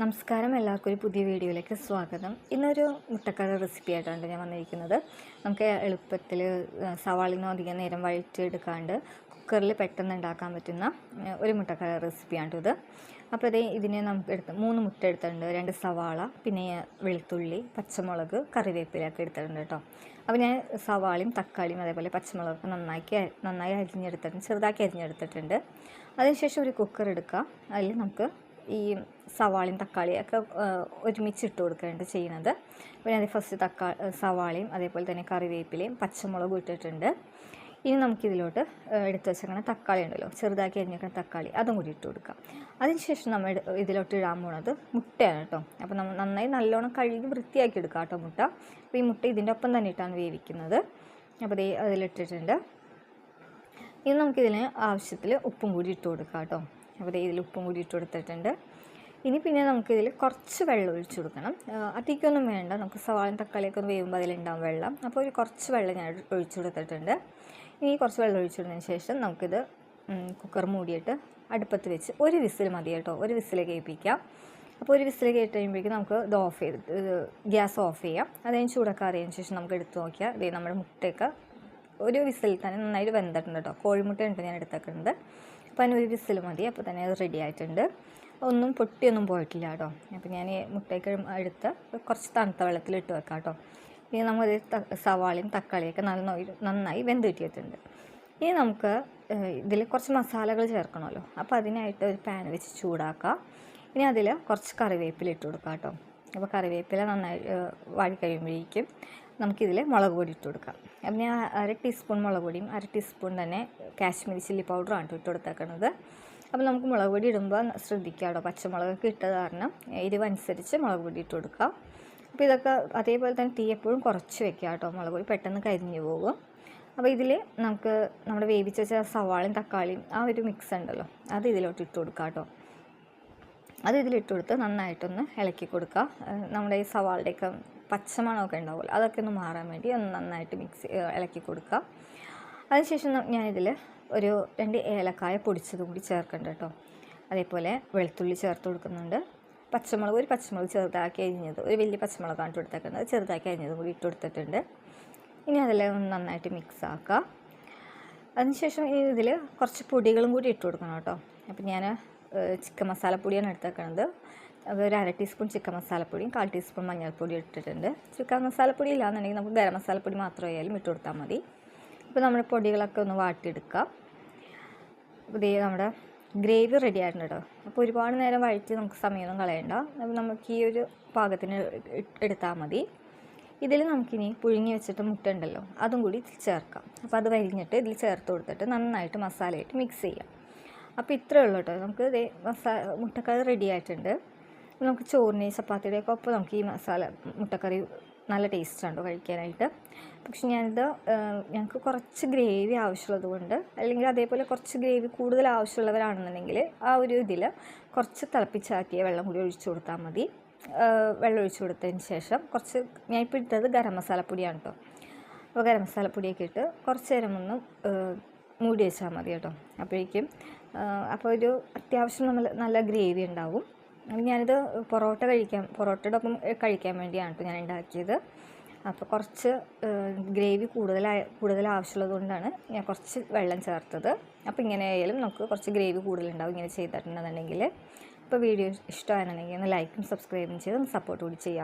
നമസ്കാരം. എല്ലാവർക്കും ഒരു പുതിയ വീഡിയോയിലേക്ക് സ്വാഗതം. ഇന്നൊരു മുട്ടക്കറി റെസിപ്പി ആയിട്ടാണ് ഞാൻ വന്നിരിക്കുന്നത്. നമുക്ക് എളുപ്പത്തിൽ സവാളിനോ അധികം നേരം വഴറ്റിയെടുക്കാണ്ട് കുക്കറിൽ പെട്ടെന്ന് ഉണ്ടാക്കാൻ പറ്റുന്ന ഒരു മുട്ടക്കറി റെസിപ്പിയാണ് ഇത്. അപ്പോൾ അതേ ഇതിനെ നമുക്ക് എടുത്ത് മൂന്ന് മുട്ട എടുത്തിട്ടുണ്ട്. രണ്ട് സവാള പിന്നെ വെളുത്തുള്ളി പച്ചമുളക് കറിവേപ്പിലൊക്കെ എടുത്തിട്ടുണ്ട് കേട്ടോ. അപ്പോൾ ഞാൻ സവാളയും തക്കാളിയും അതേപോലെ പച്ചമുളകൊക്കെ നന്നാക്കി നന്നായി അരിഞ്ഞെടുത്തിട്ടുണ്ട് ചെറുതാക്കി അരിഞ്ഞെടുത്തിട്ടുണ്ട്. അതിനുശേഷം ഒരു കുക്കർ എടുക്കുക അതിൽ നമുക്ക് ഈ സവാളയും തക്കാളിയും ഒക്കെ ഇട്ട് കൊടുക്കുകയാണ് ചെയ്യുന്നത് പിന്നെ അത് ഫസ്റ്റ് തക്കാ സവാളയും അതേപോലെ തന്നെ കറിവേപ്പിലയും പച്ചമുളകും ഇട്ടിട്ടുണ്ട്. ഇനി നമുക്കിതിലോട്ട് എടുത്ത് വെച്ചേക്കണ തക്കാളി ഉണ്ടല്ലോ ചെറുതാക്കി അരിഞ്ഞേക്കണ തക്കാളി അതും കൂടി ഇട്ട് കൊടുക്കാം. അതിനുശേഷം നമ്മൾ ഇതിലോട്ട് ഇടാൻ പോണത് മുട്ടയാണ് കേട്ടോ അപ്പോൾ നമ്മൾ നന്നായി നല്ലോണം കഴുകി വൃത്തിയാക്കി എടുക്കാം കേട്ടോ മുട്ട. അപ്പോൾ ഈ മുട്ട ഇതിന്റെ ഒപ്പം തന്നെ ഇട്ടാണ് വേവിക്കുന്നത്. അപ്പോൾ ദേ അതിലിട്ടിട്ടുണ്ട്. ഇനി നമുക്കിതിന് ആവശ്യത്തിൽ ഉപ്പും കൂടി ഇട്ട് കൊടുക്കാം കേട്ടോ അപ്പോൾ ഇതിൽ ഉപ്പും കൂടി ഇട്ട് കൊടുത്തിട്ടുണ്ട്. ഇനി പിന്നെ നമുക്കിതിൽ കുറച്ച് വെള്ളം ഒഴിച്ചു കൊടുക്കണം. അധികമൊന്നും വേണ്ട. നമുക്ക് സവാളയും തക്കാളിയൊക്കെ ഒന്ന് വേവുമ്പോൾ അതിലുണ്ടാവും വെള്ളം. അപ്പോൾ ഒരു കുറച്ച് വെള്ളം ഞാൻ ഒഴിച്ചു കൊടുത്തിട്ടുണ്ട്. ഇനി കുറച്ച് വെള്ളം ഒഴിച്ചു കൊടുത്തതിന് ശേഷം നമുക്കിത് കുക്കർ മൂടിയിട്ട് അടുപ്പത്ത് വെച്ച് ഒരു വിസിൽ മതി കേട്ടോ. ഒരു വിസിൽ കേൾപ്പിക്കാം. അപ്പോൾ ഒരു വിസിൽ കേട്ട് കഴിയുമ്പോഴേക്കും നമുക്ക് ഇത് ഓഫ് ചെയ്ത് ഗ്യാസ് ഓഫ് ചെയ്യാം. അതിന് ചൂടൊക്കെ അറിയാൻ ശേഷം നമുക്ക് എടുത്ത് നോക്കിയാൽ ഇതേ നമ്മുടെ മുട്ടയൊക്കെ ഒരു വിസിൽ തന്നെ നന്നായിട്ട് വെന്തിട്ടുണ്ട് കേട്ടോ. കോഴിമുട്ടയുണ്ട് ഞാൻ എടുത്തേക്കുന്നത്. അപ്പോൾ അതിന് ഒരു വിസിൽ മതി. അപ്പോൾ തന്നെ അത് റെഡി ആയിട്ടുണ്ട്. ഒന്നും പൊട്ടിയൊന്നും പോയിട്ടില്ല കേട്ടോ. അപ്പോൾ ഞാൻ മുട്ടയ്ക്ക് എടുത്ത് കുറച്ച് തണുത്ത വെള്ളത്തിൽ ഇട്ട് വെക്കാം കേട്ടോ. ഇനി നമ്മൾ സവാളയും തക്കാളിയൊക്കെ നന്നായി നന്നായി വെന്ത് കിട്ടിയിട്ടുണ്ട്. ഇനി നമുക്ക് ഇതിൽ കുറച്ച് മസാലകൾ ചേർക്കണമല്ലോ. അപ്പോൾ അതിനായിട്ട് ഒരു പാൻ വെച്ച് ചൂടാക്കാം. ഇനി അതിൽ കുറച്ച് കറിവേപ്പില ഇട്ട് കൊടുക്കാം കേട്ടോ. അപ്പോൾ കറിവേപ്പില നന്നായി വാടി കഴിയുമ്പോഴേക്കും നമുക്കിതിൽ മുളക് പൊടി ഇട്ട് കൊടുക്കാം അപ്പം ഞാൻ അര ടീസ്പൂൺ മുളക് പൊടിയും അര ടീസ്പൂൺ തന്നെ കാശ്മീരി ചില്ലി പൗഡറും ആണ് ഇട്ട് കൊടുത്തേക്കണത് അപ്പോൾ നമുക്ക് മുളക് പൊടി ഇടുമ്പോൾ ശ്രദ്ധിക്കുക കേട്ടോ പച്ചമുളകൊക്കെ ഇട്ടത് കാരണം എരിവനുസരിച്ച് മുളക് പൊടി ഇട്ട് കൊടുക്കാം അപ്പോൾ ഇതൊക്കെ അതേപോലെ തന്നെ തീ എപ്പോഴും കുറച്ച് വെക്കുക കേട്ടോ മുളക് പൊടി പെട്ടെന്ന് കരിഞ്ഞു പോകും. അപ്പോൾ ഇതിൽ നമുക്ക് നമ്മുടെ വേവിച്ച് വെച്ച സവാളയും തക്കാളിയും ആ ഒരു മിക്സ് ഉണ്ടല്ലോ അത് ഇതിലോട്ട് ഇട്ട് കൊടുക്കാം കേട്ടോ. അത് ഇതിലിട്ട് കൊടുത്ത് നന്നായിട്ടൊന്ന് ഇളക്കി കൊടുക്കുക നമ്മുടെ ഈ സവാളയുടെയൊക്കെ പച്ചമണമൊക്കെ ഉണ്ടാവുമല്ലോ അതൊക്കെ ഒന്ന് മാറാൻ വേണ്ടി ഒന്ന് നന്നായിട്ട് മിക്സ് ഇളക്കി കൊടുക്കുക. അതിനുശേഷം ഞാനിതിൽ ഒരു രണ്ട് ഏലക്കായ പൊടിച്ചതും കൂടി ചേർക്കുന്നുണ്ട് കേട്ടോ. അതേപോലെ വെളുത്തുള്ളി ചേർത്ത് കൊടുക്കുന്നുണ്ട്. പച്ചമുളക് ഒരു പച്ചമുളക് ചെറുതാക്കി അരിഞ്ഞത് ഒരു വലിയ പച്ചമുളകാണ് കൊടുത്തേക്കുന്നത് ചെറുതാക്കി അരിഞ്ഞതും കൂടി ഇട്ട് കൊടുത്തിട്ടുണ്ട്. ഇനി അതെല്ലാം ഒന്ന് നന്നായിട്ട് മിക്സ് ആക്കുക. അതിനുശേഷം ഇതിൽ കുറച്ച് പൊടികളും കൂടി ഇട്ട് കൊടുക്കണം കേട്ടോ. അപ്പം ഞാൻ ചിക്കൻ മസാലപ്പൊടിയാണ് എടുത്തേക്കണത്. അപ്പോൾ ഒരു അര ടീസ്പൂൺ ചിക്കൻ മസാലപ്പൊടിയും കാൽ ടീസ്പൂൺ മഞ്ഞൾപ്പൊടി ഇട്ടിട്ടുണ്ട്. ചിക്കൻ മസാലപ്പൊടി ഇല്ലാന്നുണ്ടെങ്കിൽ നമുക്ക് ഗരം മസാലപ്പൊടി മാത്രമായാലും ഇട്ട് കൊടുത്താൽ മതി. അപ്പോൾ നമ്മുടെ പൊടികളൊക്കെ ഒന്ന് വാട്ടിയെടുക്കാം. അപ്പോൾ ഇതേ നമ്മുടെ ഗ്രേവി റെഡി ആയിട്ടുണ്ട് കേട്ടോ. അപ്പോൾ ഒരുപാട് നേരം വഴറ്റി നമുക്ക് സമയമൊന്നും കളയണ്ട. അപ്പോൾ നമുക്ക് ഈ ഒരു പാകത്തിന് എടുത്താൽ മതി. ഇതിൽ നമുക്കിനി പുഴുങ്ങി വെച്ചിട്ട് മുട്ട ഉണ്ടല്ലോ അതും കൂടി ഇതിൽ ചേർക്കാം. അപ്പോൾ അത് വരിഞ്ഞിട്ട് ഇതിൽ ചേർത്ത് കൊടുത്തിട്ട് നന്നായിട്ട് മസാലയായിട്ട് മിക്സ് ചെയ്യാം. അപ്പോൾ ഇത്രയേ ഉള്ളൂ കേട്ടോ. നമുക്ക് ഇതേ മസാല മുട്ടക്കറി റെഡി ആയിട്ടുണ്ട്. നമുക്ക് ചോറിനെയും ചപ്പാത്തിയുടെയൊക്കെ ഒപ്പം നമുക്ക് ഈ മസാല മുട്ടക്കറി നല്ല ടേസ്റ്റാണ് കഴിക്കാനായിട്ട്. പക്ഷെ ഞാനിത് ഞങ്ങൾക്ക് കുറച്ച് ഗ്രേവി ആവശ്യമുള്ളത് കൊണ്ട് അല്ലെങ്കിൽ അതേപോലെ കുറച്ച് ഗ്രേവി കൂടുതൽ ആവശ്യമുള്ളവരാണെന്നുണ്ടെങ്കിൽ ആ ഒരു ഇതിൽ കുറച്ച് തിളപ്പിച്ചാറ്റിയ വെള്ളം കൂടി ഒഴിച്ചു കൊടുത്താൽ മതി. വെള്ളം ഒഴിച്ചു കൊടുത്തതിന് ശേഷം കുറച്ച് ഞാൻ ഇപ്പോൾ ഇട്ടത് ഗരം മസാലപ്പൊടിയാണ് കേട്ടോ അപ്പോൾ ഗരം മസാലപ്പൊടിയൊക്കെ ഇട്ട് കുറച്ച് നേരം ഒന്ന് മൂടി വെച്ചാൽ മതി കേട്ടോ. അപ്പോഴേക്കും അപ്പോൾ ഒരു അത്യാവശ്യം നമ്മൾ നല്ല ഗ്രേവി ഉണ്ടാവും. ഞാനിത് പൊറോട്ട കഴിക്കാൻ പൊറോട്ടയുടെ ഒപ്പം കഴിക്കാൻ വേണ്ടിയാണ് ഞാൻ ഉണ്ടാക്കിയത് അപ്പോൾ കുറച്ച് ഗ്രേവി കൂടുതലായ കൂടുതൽ ആവശ്യമുള്ളത് കൊണ്ടാണ് ഞാൻ കുറച്ച് വെള്ളം ചേർത്തത്. അപ്പോൾ ഇങ്ങനെ ആയാലും നമുക്ക് കുറച്ച് ഗ്രേവി കൂടുതലുണ്ടാവും ഇങ്ങനെ ചെയ്തിട്ടുണ്ടെന്നുണ്ടെങ്കിൽ അപ്പോൾ വീഡിയോ ഇഷ്ടമാണെന്നുണ്ടെങ്കിൽ ഒന്ന് ലൈക്കും സബ്സ്ക്രൈബും ചെയ്ത് സപ്പോർട്ട് കൂടി ചെയ്യാം.